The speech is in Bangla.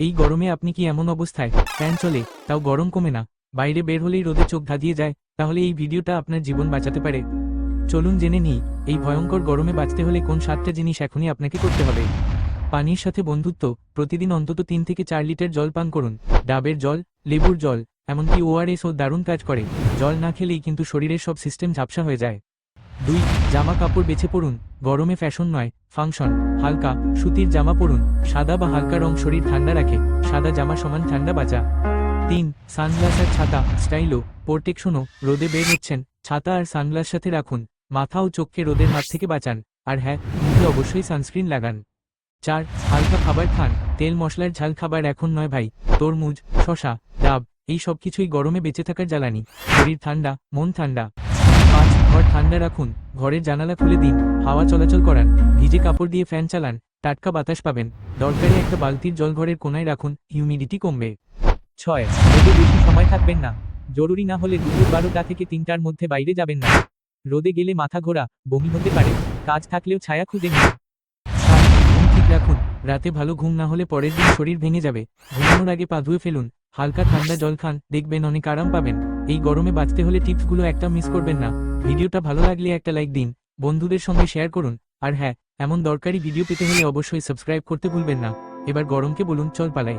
এই গরমে আপনি কি এমন অবস্থায়? ফ্যান চলে, তাও গরম কমে না। বাইরে বের হলেই রোদে চোখ ধাঁধিয়ে যায়, তাহলে এই ভিডিওটা আপনার জীবন বাঁচাতে পারে। চলুন জেনে নিই, এই ভয়ঙ্কর গরমে বাঁচতে হলে কোন সাতটা জিনিস এখনই আপনাকে করতে হবে? পানির সাথে বন্ধুত্ব, প্রতিদিন অন্তত তিন থেকে চার লিটার জল পান করুন। ডাবের জল, লেবুর জল, এমনকি ওআরএস ও দারুণ কাজ করে। জল না খেলেই কিন্তু শরীরের সব সিস্টেম ঝাপসা হয়ে যায়। দুই, জামা কাপড় বেছে পড়ুন। গরমে ফ্যাশন নয়, ফাংশন। হালকা, সুতির জামা পরুন সাদা বা হালকা রং শরীর ঠান্ডা রাখে। সাদা জামা সমান ঠান্ডা বাঁচা। তিন, সানগ্লাস আর ছাতা, স্টাইলো, প্রোটেকশনও, রোদে বের হচ্ছেন। ছাতা আর সানগ্লাস সাথে রাখুন। মাথা ও চোখকে রোদের হাত থেকে বাঁচান। আর হ্যাঁ মুখে অবশ্যই সানস্ক্রিন লাগান। চার, হালকা খাবার খান। তেল মশলার ঝাল খাবার এখন নয় ভাই। তরমুজ শশা ডাব, এই সব কিছুই গরমে বেঁচে থাকার জ্বালানি। শরীর ঠান্ডা, মন ঠান্ডা। ঠান্ডা রাখুন ঘরের জানালা খুলে দিন, হাওয়া চলাচল করান, ভিজে কাপড় দিয়ে ফ্যান চালান, টাটকা বাতাস পাবেন, দরকারি একটা বালতির জল ঘরের কোনায় রাখুন, হিউমিডিটি কমবে। ছয়, রোদে বেশি সময় থাকবেন না, জরুরি না হলে দুপুর বারোটা থেকে তিনটার মধ্যে বাইরে যাবেন না। রোদে গেলে মাথা ঘোরা, বমি হতে পারে, কাজ থাকলেও ছায়া খুঁজে নিন। ঘুম ঠিক রাখুন, রাতে ভালো ঘুম না হলে পরের দিন শরীর ভেঙে যাবে, ঘুমানোর আগে পা ধুয়ে ফেলুন, হালকা ঠান্ডা জল খান, দেখবেন অনেক আরাম পাবেন। এই গরমে বাঁচতে হলে টিপসগুলো একটা মিস করবেন না। ভিডিওটা ভালো লাগলে একটা লাইক দিন, বন্ধুদের সঙ্গে শেয়ার করুন, আর হ্যাঁ এমন দরকারি ভিডিও পেতে হলে অবশ্যই সাবস্ক্রাইব করতে ভুলবেন না। এবার গরমকে বলুন, চল পালাই।